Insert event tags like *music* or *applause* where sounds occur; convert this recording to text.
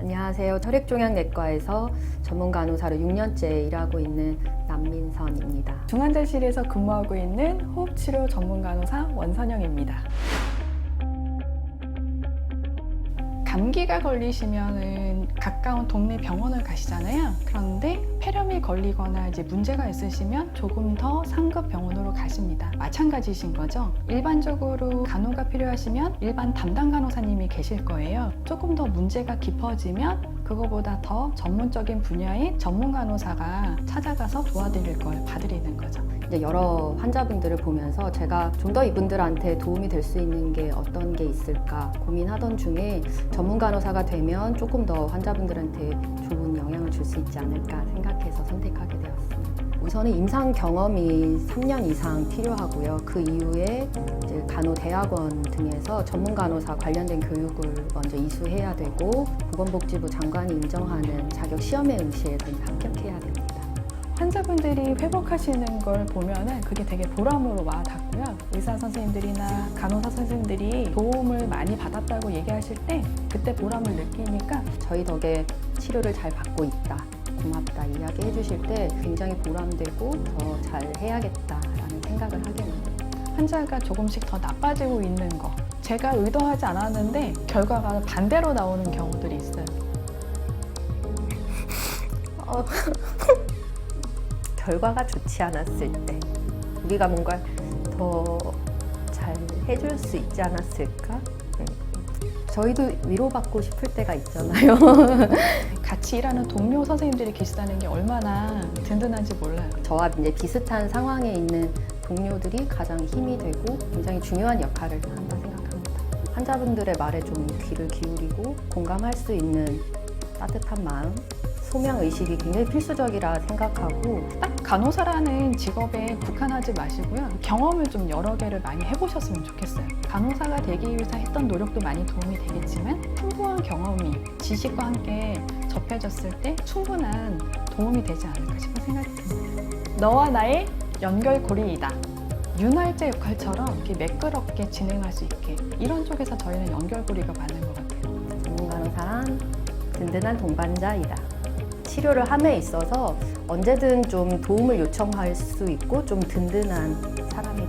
안녕하세요. 혈액종양내과에서 전문 간호사로 6년째 일하고 있는 남민선입니다. 중환자실에서 근무하고 있는 호흡치료 전문 간호사 원선영입니다. 감기가 걸리시면은 가까운 동네 병원을 가시잖아요. 그런데 폐렴이 걸리거나 이제 문제가 있으시면 조금 더 상급 병원으로 가십니다. 마찬가지신 거죠. 일반적으로 간호가 필요하시면 일반 담당 간호사님이 계실 거예요. 조금 더 문제가 깊어지면 그거보다 더 전문적인 분야의 전문 간호사가 찾아가서 도와드릴 걸 봐드리는 거죠. 이제 여러 환자분들을 보면서 제가 좀 더 이분들한테 도움이 될 수 있는 게 어떤 게 있을까 고민하던 중에 전문 간호사가 되면 조금 더 환자 분들한테 좋은 영향을 줄 수 있지 않을까 생각해서 선택하게 되었습니다. 우선은 임상 경험이 3년 이상 필요하고요. 그 이후에 간호대학원 등에서 전문 간호사 관련된 교육을 먼저 이수해야 되고 보건복지부 장관이 인정하는 자격 시험에 응시해서 합격해야 됩니다. 환자분들이 회복하시는 걸 보면은 그게 되게 보람으로 와 닿고요. 의사 선생님들이나 간호사 선생님들이 도움을 많이 받았다고 얘기하실 때 그때 보람을 느끼니까 저희 덕에 치료를 잘 받고 있다. 고맙다 이야기 해 주실 때 굉장히 보람되고 더 잘 해야겠다라는 생각을 하게 됩니다. 환자가 조금씩 더 나빠지고 있는 거. 제가 의도하지 않았는데 결과가 반대로 나오는 경우들이 있어요. 결과가 좋지 않았을 때 우리가 뭔가 더 잘 해줄 수 있지 않았을까? 네. 저희도 위로받고 싶을 때가 있잖아요. *laughs* 같이 일하는 동료 선생님들이 계시다는 게 얼마나 든든한지 몰라요. 저와 이제 비슷한 상황에 있는 동료들이 가장 힘이 되고 굉장히 중요한 역할을 한다 생각합니다. 환자분들의 말에 좀 귀를 기울이고 공감할 수 있는 따뜻한 마음, 소명 의식이 굉장히 필수적이라 생각하고 딱 간호사라는 직업에 국한하지 마시고요. 경험을 좀 여러 개를 많이 해보셨으면 좋겠어요. 간호사가 되기 위해서 했던 노력도 많이 도움이 되겠지만 풍부한 경험이 지식과 함께 접해졌을 때 충분한 도움이 되지 않을까 싶은 생각이 듭니다. 너와 나의 연결고리이다. 윤활제 역할처럼 이렇게 매끄럽게 진행할 수 있게 이런 쪽에서 저희는 연결고리가 많은 것 같아요. 전문 간호사란 든든한 동반자이다. 치료를 함에 있어서 언제든 좀 도움을 요청할 수 있고 좀 든든한 사람이